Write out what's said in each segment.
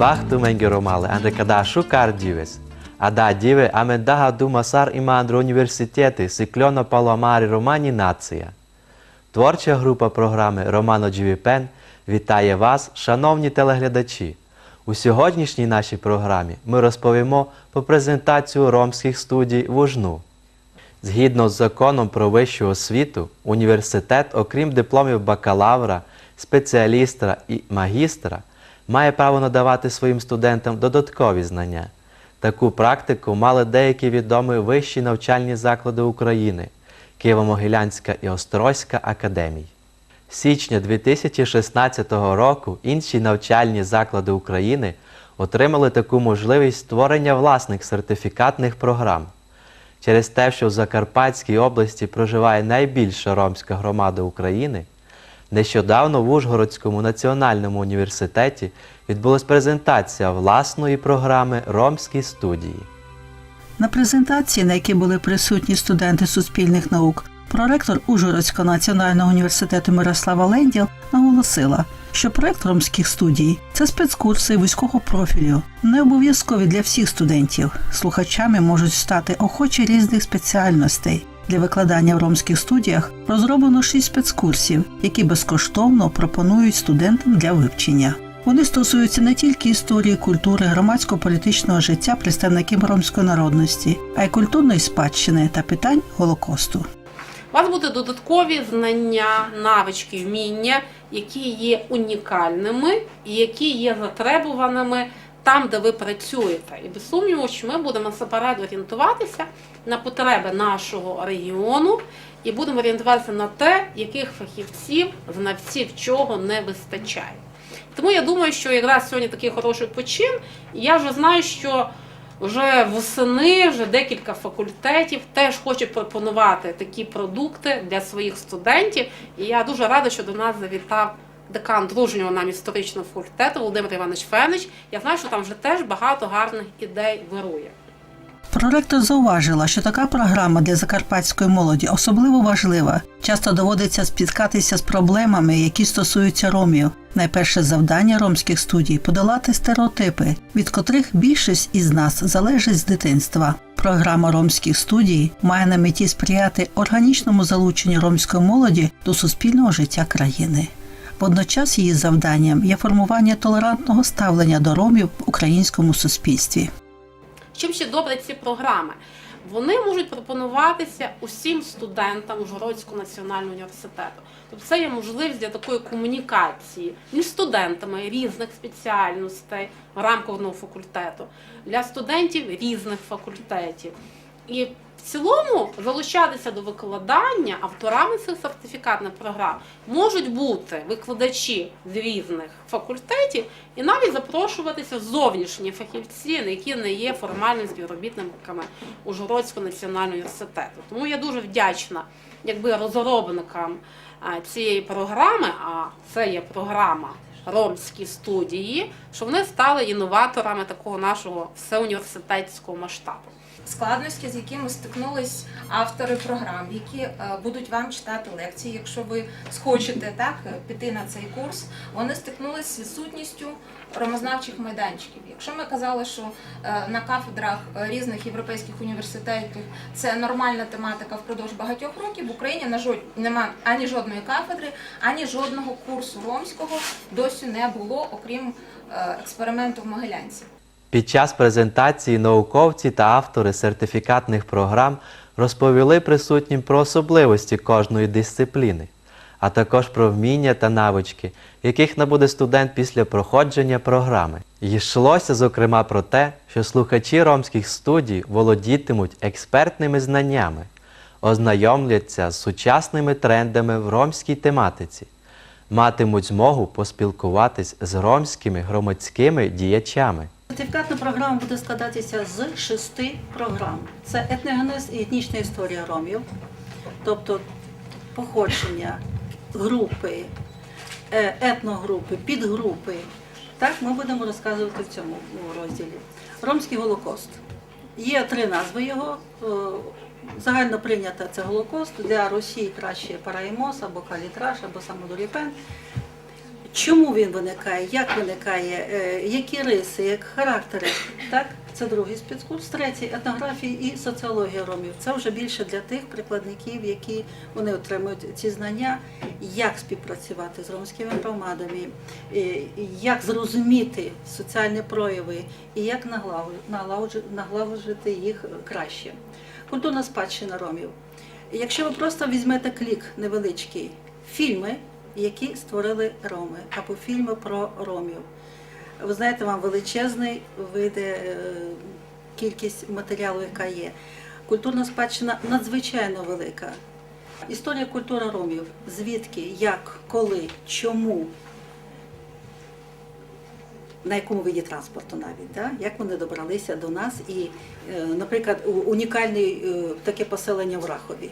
bachtu mengeromale ande kada шукар дівес. А да діве амен дага думасар імандро університети сикльоно паломарі романі нація. Творча група програми Романо Джівіпен вітає вас, шановні телеглядачі. У сьогоднішній нашій програмі ми розповімо про презентацію ромських студій в Ужну. Згідно з законом про вищу освіту, університет, окрім дипломів бакалавра, спеціаліста і магістра, має право надавати своїм студентам додаткові знання. Таку практику мали деякі відомі вищі навчальні заклади України Києво-Могилянська і Острозька академії. З січня 2016 року інші навчальні заклади України отримали таку можливість створення власних сертифікатних програм. Через те, що в Закарпатській області проживає найбільша ромська громада України, нещодавно в Ужгородському національному університеті відбулась презентація власної програми Ромські студії. На презентації, на якій були присутні студенти суспільних наук, проректор Ужгородського національного університету Мирослава Ленділ наголосила, що проект ромських студій це спецкурси вузького профілю, не обов'язкові для всіх студентів. Слухачами можуть стати охочі різних спеціальностей. Для викладання в ромських студіях розроблено шість спецкурсів, які безкоштовно пропонують студентам для вивчення. Вони стосуються не тільки історії, культури, громадсько-політичного життя представників ромської народності, а й культурної спадщини та питань Голокосту. У вас будуть додаткові знання, навички, вміння, які є унікальними і які є затребуваними там, де ви працюєте. І без сумніву, що ми будемо насамперед орієнтуватися на потреби нашого регіону і будемо орієнтуватися на те, яких фахівців, знавців чого не вистачає. Тому я думаю, що якраз сьогодні такий хороший почин. І я вже знаю, що вже восени, вже декілька факультетів теж хочуть пропонувати такі продукти для своїх студентів. І я дуже рада, що до нас завітав декан дружнього нам історичного факультету Володимир Іванович Фенич. Я знаю, що там вже теж багато гарних ідей вирує. Проректор зауважила, що така програма для закарпатської молоді особливо важлива. Часто доводиться спіткатися з проблемами, які стосуються ромів. Найперше завдання ромських студій подолати стереотипи, від котрих більшість із нас залежить з дитинства. Програма ромських студій має на меті сприяти органічному залученню ромської молоді до суспільного життя країни. Водночас її завданням є формування толерантного ставлення до ромів в українському суспільстві. Чим ще добре ці програми? Вони можуть пропонуватися усім студентам Ужгородського національного університету. Тобто це є можливість для такої комунікації між студентами різних спеціальностей в факультету, для студентів різних факультетів. І в цілому залучатися до викладання авторами цих сертифікатних програм можуть бути викладачі з різних факультетів і навіть запрошуватися зовнішні фахівці, які не є формальними співробітниками Ужгородського національного університету. Тому я дуже вдячна якби розробникам цієї програми, а це є програма Ромські студії, що вони стали інноваторами такого нашого всеуніверситетського масштабу. Складності, з якими стикнулись автори програм, які е, будуть вам читати лекції. Якщо ви схочете так піти на цей курс, вони стикнулись з відсутністю ромознавчих майданчиків. Якщо ми казали, що е, на кафедрах різних європейських університетів це нормальна тематика впродовж багатьох років, в Україні на жод... нема ані жодної кафедри, ані жодного курсу ромського досі не було, окрім е, експерименту в Могилянці. Під час презентації науковці та автори сертифікатних програм розповіли присутнім про особливості кожної дисципліни, а також про вміння та навички, яких набуде студент після проходження програми. Йшлося, зокрема, про те, що слухачі ромських студій володітимуть експертними знаннями, ознайомляться з сучасними трендами в ромській тематиці, матимуть змогу поспілкуватись з ромськими громадськими діячами. Сертифікатна програма буде складатися з шести програм: це етногенез і етнічна історія ромів, тобто походження, групи, е, етногрупи, підгрупи. Так ми будемо розказувати в цьому розділі. Ромський голокост. Є три назви його. Е, Загально прийнята це Голокост. Для Росії краще Параїмос або Калітраш, або Самодоріпен. Чому він виникає, як виникає, е, які риси, як характери. Так, це другий спецкурс, третій етнографія і соціологія ромів. Це вже більше для тих прикладників, які вони отримують ці знання, як співпрацювати з ромськими громадами, е, як зрозуміти соціальні прояви і як налагоджити їх краще. Культурна спадщина ромів. Якщо ви просто візьмете клік невеличкий, фільми, які створили роми, або фільми про ромів. Ви знаєте, вам величезний вийде е, кількість матеріалу, яка є. Культурна спадщина надзвичайно велика. Історія культури ромів. Звідки, як, коли, чому, на якому виді транспорту навіть, да? як вони добралися до нас, і, е, наприклад, унікальне таке поселення в Рахові.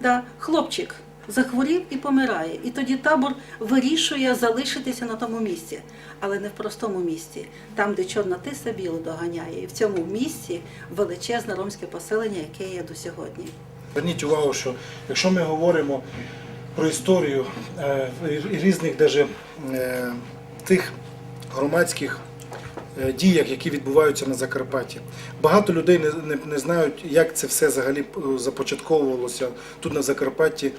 Да, хлопчик захворів і помирає. І тоді табор вирішує залишитися на тому місці, але не в простому місці, там, де чорна тиса білу доганяє. І в цьому місці величезне ромське поселення, яке є до сьогодні. Зверніть увагу, що якщо ми говоримо про історію е, різних даже, е, тих громадських е, діях, які відбуваються на Закарпатті, багато людей не, не, не знають, як це все взагалі започатковувалося тут на Закарпатті.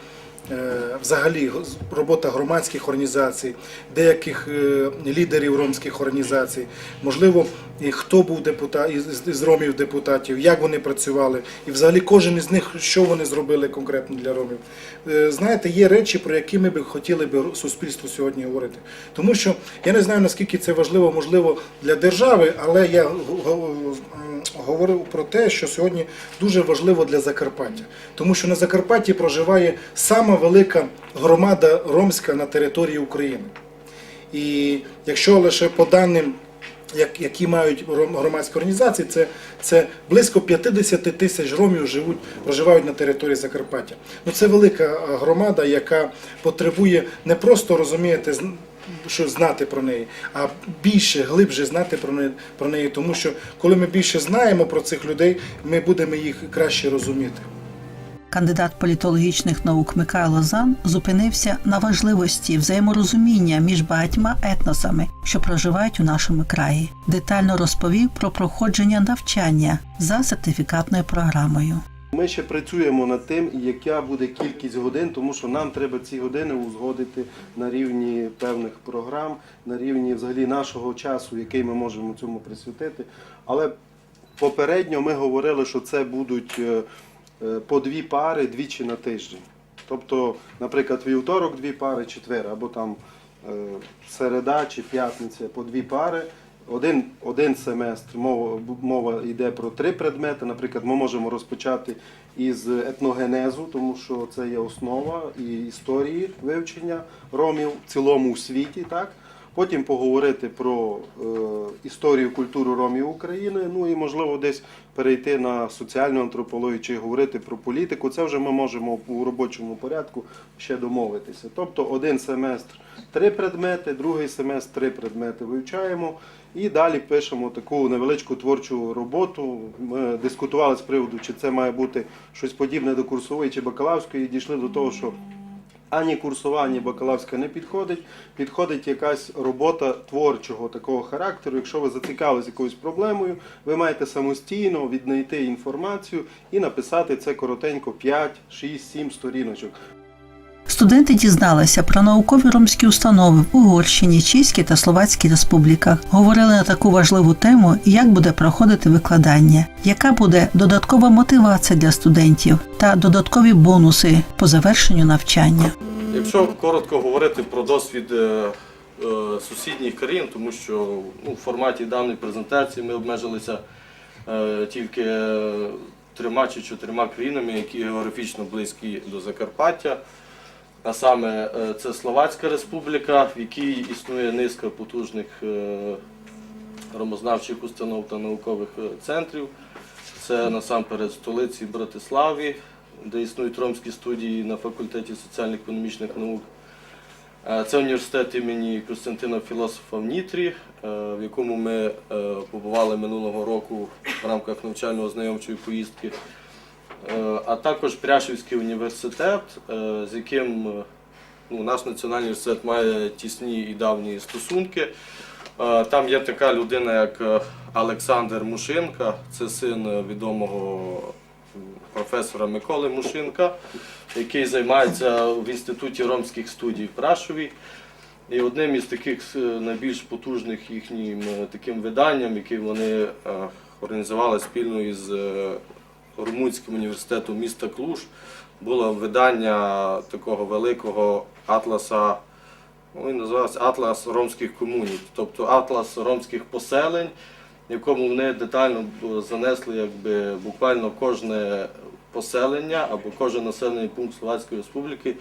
Е, Взагалі робота громадських організацій, деяких е, лідерів ромських організацій, можливо, хто був депутат із, ромів депутатів, як вони працювали, і взагалі кожен із них, що вони зробили конкретно для ромів. Е, Знаєте, є речі, про які ми б хотіли б суспільству сьогодні говорити. Тому що я не знаю наскільки це важливо, можливо, для держави, але я говорив про те, що сьогодні дуже важливо для Закарпаття. Тому що на Закарпатті проживає сама велика громада ромська на території України. І якщо лише по даним, як- які мають громадські організації, це, це близько 50 тисяч ромів живуть, проживають на території Закарпаття. Ну це велика громада, яка потребує не просто розумієте, що знати про неї, а більше, глибше знати про неї, про неї. Тому що коли ми більше знаємо про цих людей, ми будемо їх краще розуміти. Кандидат політологічних наук Михайло Зан зупинився на важливості взаєморозуміння між багатьма етносами, що проживають у нашому краї. Детально розповів про проходження навчання за сертифікатною програмою. Ми ще працюємо над тим, яка буде кількість годин, тому що нам треба ці години узгодити на рівні певних програм, на рівні взагалі нашого часу, який ми можемо цьому присвятити. Але попередньо ми говорили, що це будуть е, по дві пари двічі на тиждень. Тобто, наприклад, вівторок дві пари, четвер, або там е, середа чи п'ятниця по дві пари. Один, один семестр мова, мова йде про три предмети. Наприклад, ми можемо розпочати із етногенезу, тому що це є основа і історії вивчення ромів в цілому світі. Так? Потім поговорити про е, історію культуру ромів України, ну і можливо десь перейти на соціальну антропологію чи говорити про політику. Це вже ми можемо у робочому порядку ще домовитися. Тобто один семестр три предмети, другий семестр три предмети вивчаємо. І далі пишемо таку невеличку творчу роботу. Ми дискутували з приводу, чи це має бути щось подібне до курсової чи бакалаврської, і дійшли до того, що ані курсова, ані бакалавська не підходить. Підходить якась робота творчого такого характеру. Якщо ви зацікавились якоюсь проблемою, ви маєте самостійно віднайти інформацію і написати це коротенько 5, 6, 7 сторіночок. Студенти дізналися про наукові ромські установи в Угорщині, Чеській та Словацькій республіках. Говорили на таку важливу тему, як буде проходити викладання, яка буде додаткова мотивація для студентів та додаткові бонуси по завершенню навчання. Якщо коротко говорити про досвід е, е, сусідніх країн, тому що ну, в форматі даної презентації ми обмежилися е, тільки трьома чи чотирма країнами, які географічно близькі до Закарпаття. А саме е, це Словацька Республіка, в якій існує низка потужних е, ромознавчих установ та наукових е, центрів. Це насамперед столиці Братиславі, де існують ромські студії на факультеті соціально-економічних наук. Це університет імені Костянтина Філософа в Нітрі, в якому ми побували минулого року в рамках навчально-ознайомчої поїздки. Е, А також Пряшівський університет, е, з яким е, ну, наш національний університет має тісні і давні стосунки. Там є така людина, як Олександр Мушинка, це син відомого професора Миколи Мушинка, який займається в Інституті ромських студій в Прашові. І одним із таких найбільш потужних їхнім таким виданням, яке вони організували спільно із Румунським університетом міста Клуж, було видання такого великого атласа, ну, він називався Атлас ромських комуній, тобто атлас ромських поселень, в якому вони детально занесли якби, буквально кожне поселення або кожен населений пункт Словацької Республіки,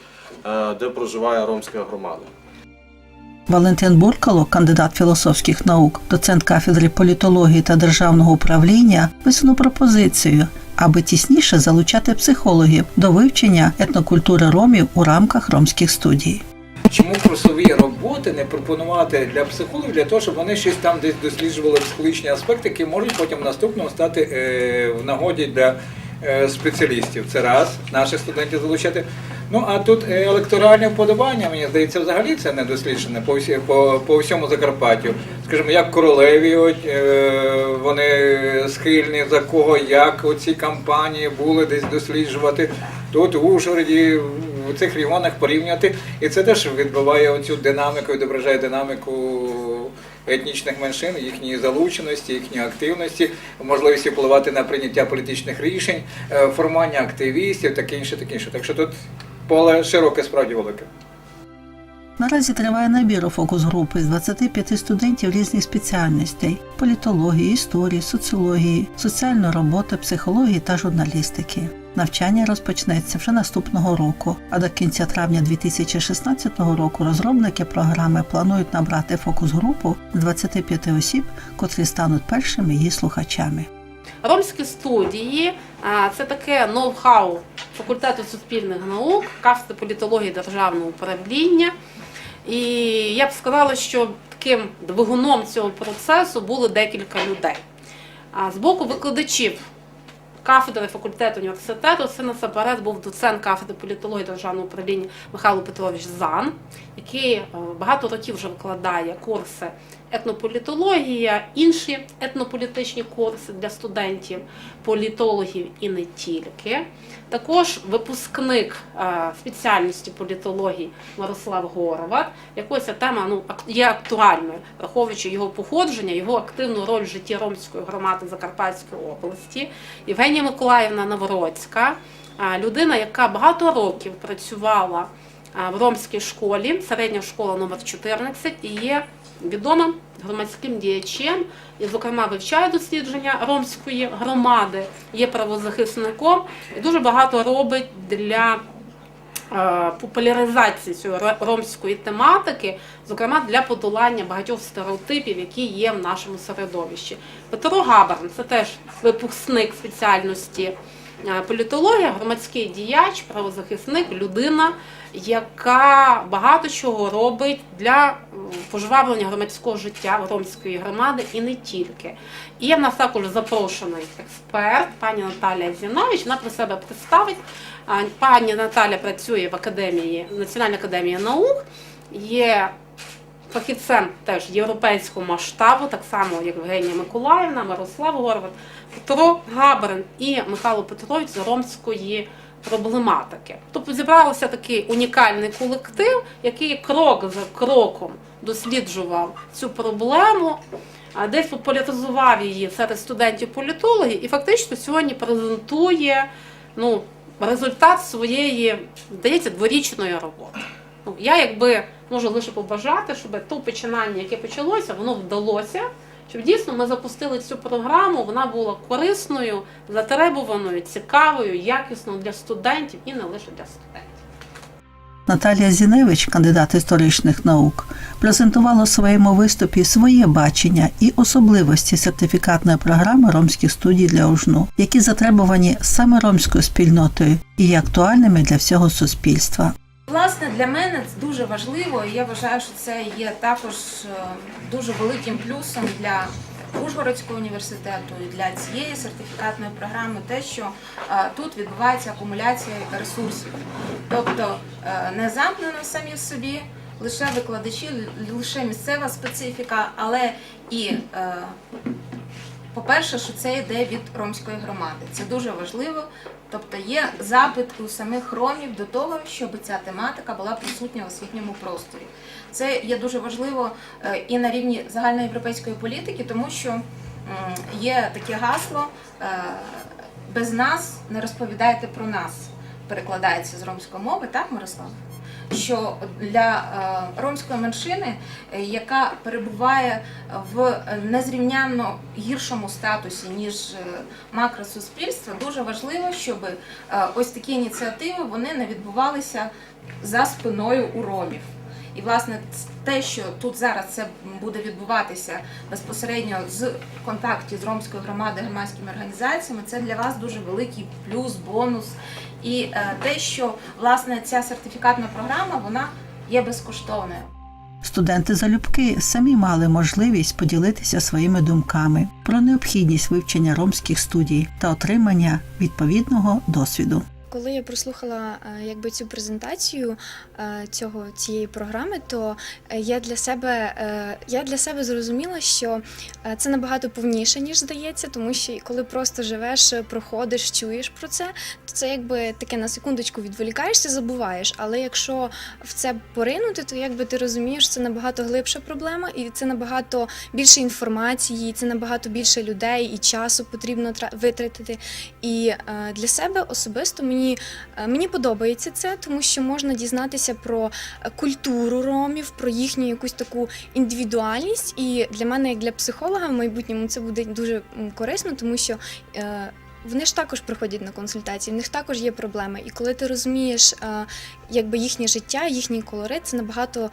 е, де проживає ромська громада. Валентин Буркало, кандидат філософських наук, доцент кафедри політології та державного управління, висунув пропозицію, аби тісніше залучати психологів до вивчення етнокультури ромів у рамках ромських студій. Чому курсові роботи не пропонувати для психологів, для того, щоб вони щось там десь досліджували психологічні аспекти, які можуть потім наступного стати е, в нагоді для е, спеціалістів. Це раз, наших студентів залучати. Ну а тут е, електоральне вподобання, мені здається, взагалі це не досліджене по, всі, по, по всьому Закарпаттю. Скажімо, як королеві, е, вони схильні за кого, як оці кампанії були десь досліджувати. Тут у Ужгороді, в цих регіонах порівняти. І це теж відбиває оцю динаміку, відображає динаміку етнічних меншин, їхньої залученості, їхньої активності, можливості впливати на прийняття політичних рішень, е, формування активістів, таке інше, таке інше. Так що тут поле широке, справді велике. Наразі триває набір у фокус групи з 25 студентів різних спеціальностей: політології, історії, соціології, соціальної роботи, психології та журналістики. Навчання розпочнеться вже наступного року, а до кінця травня 2016 року розробники програми планують набрати фокус групу з 25 осіб, котрі стануть першими її слухачами. Ромські студії це таке ноу-хау факультету суспільних наук, кафедри політології державного управління. І я б сказала, що таким двигуном цього процесу було декілька людей. А з боку викладачів кафедри факультету університету це насамперед був доцент кафедри політології державного управління Михайло Петрович Зан, який е, багато років вже викладає курси етнополітологія, інші етнополітичні курси для студентів, політологів і не тільки. Також випускник е, спеціальності політології Мирослав Гороват, якої ця тема ну, є актуальною, враховуючи його походження, його активну роль в житті ромської громади Закарпатської області. Євгенія Миколаївна Навроцька, е, людина, яка багато років працювала в ромській школі, середня школа номер 14 і є відомим громадським діячем, і, зокрема, вивчає дослідження ромської громади, є правозахисником і дуже багато робить для популяризації цієї ро- ромської тематики, зокрема для подолання багатьох стереотипів, які є в нашому середовищі. Петро Габарн це теж випускник спеціальності е, політологія, громадський діяч, правозахисник, людина, яка багато чого робить для е, пожвавлення громадського життя ромської громади і не тільки. І є в нас також запрошений експерт, пані Наталія Зінович. Вона про себе представить. Пані Наталя працює в академії Національній академії наук, є фахівцем теж європейського масштабу, так само як Євгенія Миколаївна, Мирослав Горват, Петро Габарин і Михайло Петрович з ромської проблематики. Тобто зібрався такий унікальний колектив, який крок за кроком досліджував цю проблему, десь популяризував її серед студентів політологів і фактично сьогодні презентує ну, результат своєї, здається, дворічної роботи. Ну, я якби можу лише побажати, щоб то починання, яке почалося, воно вдалося. Щоб дійсно ми запустили цю програму, вона була корисною, затребуваною, цікавою, якісною для студентів і не лише для студентів. Наталія Зіневич, кандидат історичних наук, презентувала у своєму виступі своє бачення і особливості сертифікатної програми ромських студій для ужну, які затребувані саме ромською спільнотою і є актуальними для всього суспільства. Власне, для мене це дуже важливо, і я вважаю, що це є також е, дуже великим плюсом для Ужгородського університету і для цієї сертифікатної програми те, що е, тут відбувається акумуляція ресурсів. Тобто е, не замкнено самі в собі, лише викладачі, лише місцева специфіка, але і по-перше, що це йде від ромської громади. Це дуже важливо. Тобто є запит у самих ромів до того, щоб ця тематика була присутня в освітньому просторі. Це є дуже важливо е, і на рівні загальноєвропейської політики, тому що є таке гасло е, без нас не розповідайте про нас. Перекладається з ромської мови, так, Мирослав? Що для е, ромської меншини, е, яка перебуває в незрівнянно гіршому статусі ніж е, макросуспільство, дуже важливо, щоб ось такі ініціативи вони не відбувалися за спиною у ромів. І власне те, що тут зараз це буде відбуватися безпосередньо з контакті з ромською громадою, громадськими організаціями, це для вас дуже великий плюс, бонус. І е, те, що власне ця сертифікатна програма вона є безкоштовною. Студенти залюбки самі мали можливість поділитися своїми думками про необхідність вивчення ромських студій та отримання відповідного досвіду. Коли я прослухала е, якби цю презентацію е, цього цієї програми, то е, я для себе я для себе зрозуміла, що це набагато повніше ніж здається, тому що коли просто живеш, проходиш, чуєш про це, то це якби таке на секундочку відволікаєшся, забуваєш. Але якщо в це поринути, то якби ти розумієш, це набагато глибша проблема, і це набагато більше інформації, це набагато більше людей і часу потрібно витратити. І для себе особисто мені, е, мені подобається це, тому що можна дізнатися про е, культуру ромів, про їхню якусь таку індивідуальність. І для мене, як для психолога, в майбутньому це буде дуже корисно, тому що. Е, вони ж також приходять на консультації, в них також є проблеми. І коли ти розумієш якби їхнє життя, їхній колорит, це набагато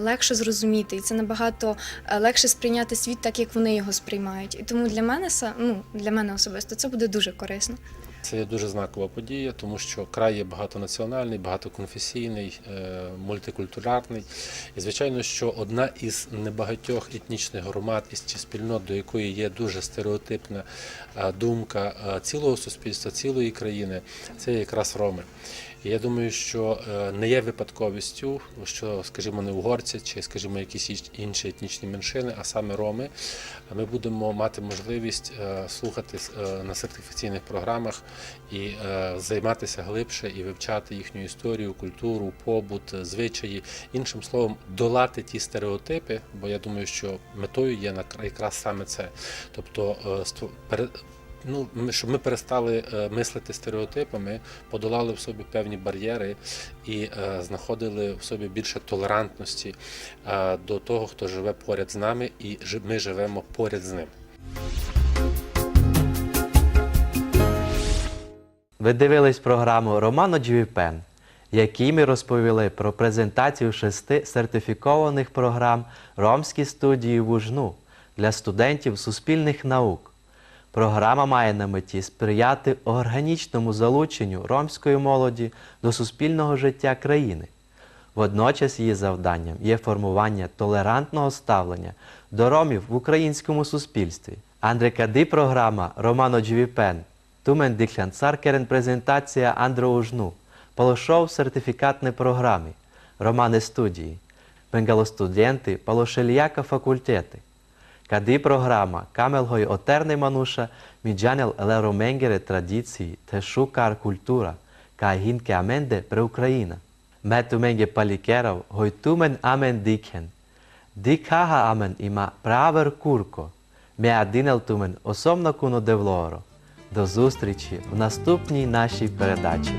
легше зрозуміти, і це набагато легше сприйняти світ так, як вони його сприймають. І тому для мене ну, для мене особисто це буде дуже корисно. Це є дуже знакова подія, тому що край є багатонаціональний, багатоконфесійний, е, мультикультуральний. І звичайно, що одна із небагатьох етнічних громад із чи спільнот, до якої є дуже стереотипна е, думка е, цілого суспільства, цілої країни, це якраз роми. Я думаю, що е, не є випадковістю, що, скажімо, не угорці чи, скажімо, якісь інші етнічні меншини, а саме роми, ми будемо мати можливість е, слухати е, на сертифікаційних програмах і займатися глибше і вивчати їхню історію, культуру, побут, звичаї. Іншим словом, долати ті стереотипи, бо я думаю, що метою є якраз саме це. Тобто, Ну, ми- щоб ми перестали е, мислити стереотипами, подолали в собі певні бар'єри і е, знаходили в собі більше толерантності е, до того, хто живе поряд з нами, і ми живемо поряд з ним. Ви дивились програму Романо Джвіпен, в якій ми розповіли про презентацію шести сертифікованих програм Ромські студії в Ужну для студентів суспільних наук. Програма має на меті сприяти органічному залученню ромської молоді до суспільного життя країни. Водночас її завданням є формування толерантного ставлення до ромів в українському суспільстві. Андрекади програма Романо Джвіпен, Тумен Дихлян Царкерен презентація Андро Ужну, Полошов сертифікатні програми, романи студії, Бенгалостуденти, Полошельяка факультети. Кади програма Камелгой Отерне Мануша, Міджанел Елеро Менгере традиції, те шукар культура, ка гінке аменде пре Україна. Мету менге палікерав, гой тумен амен дикен. Дикага амен іма правер курко, ме адинел тумен осомно куно девлоро. До зустрічі в наступній нашій передачі.